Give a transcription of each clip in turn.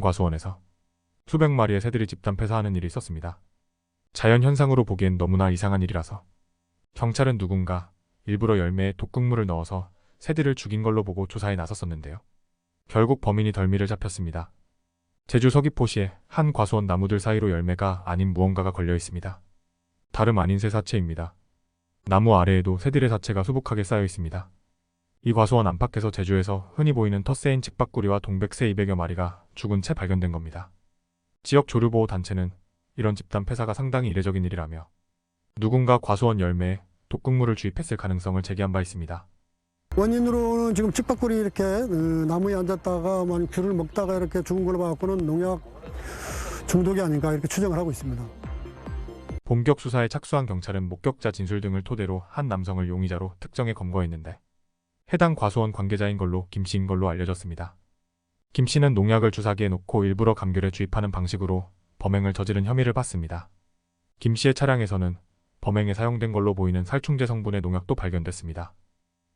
과수원에서 수백 마리의 새들이 집단 폐사하는 일이 있었습니다. 자연 현상으로 보기엔 너무나 이상한 일이라서 경찰은 누군가 일부러 열매에 독극물을 넣어서 새들을 죽인 걸로 보고 조사에 나섰었는데요. 결국 범인이 덜미를 잡혔습니다. 제주 서귀포시에 한 과수원 나무들 사이로 열매가 아닌 무언가가 걸려 있습니다. 다름 아닌 새 사체입니다. 나무 아래에도 새들의 사체가 수북하게 쌓여 있습니다. 이 과수원 안팎에서 제주에서 흔히 보이는 텃새인 직박구리와 동백새 200여 마리가 죽은 채 발견된 겁니다. 지역 조류보호 단체는 이런 집단 폐사가 상당히 이례적인 일이라며 누군가 과수원 열매에 독극물을 주입했을 가능성을 제기한 바 있습니다. 원인으로는 지금 집박구리 이렇게 어, 나무에 앉았다가 만 귤을 먹다가 이렇게 죽은 걸로 봐갖고는 농약 중독이 아닌가 이렇게 추정을 하고 있습니다. 본격 수사에 착수한 경찰은 목격자 진술 등을 토대로 한 남성을 용의자로 특정해 검거했는데 해당 과수원 관계자인 걸로 김 씨인 걸로 알려졌습니다. 김 씨는 농약을 주사기에 놓고 일부러 감귤에 주입하는 방식으로 범행을 저지른 혐의를 받습니다. 김 씨의 차량에서는 범행에 사용된 걸로 보이는 살충제 성분의 농약도 발견됐습니다.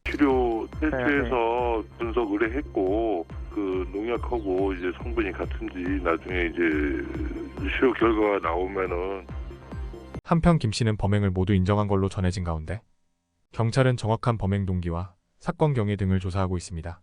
치료 테스트에서 분석 의뢰했고 그 농약하고 이제 성분이 같은지 나중에 이제 시료 결과가 나오면은 한편 김 씨는 범행을 모두 인정한 걸로 전해진 가운데 경찰은 정확한 범행 동기와 사건 경위 등을 조사하고 있습니다.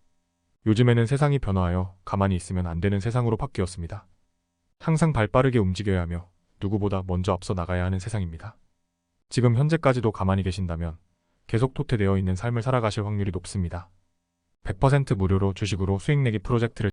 요즘에는 세상이 변화하여 가만히 있으면 안 되는 세상으로 바뀌었습니다. 항상 발 빠르게 움직여야 하며 누구보다 먼저 앞서 나가야 하는 세상입니다. 지금 현재까지도 가만히 계신다면 계속 토태되어 있는 삶을 살아가실 확률이 높습니다. 100% 무료로 주식으로 수익 내기 프로젝트를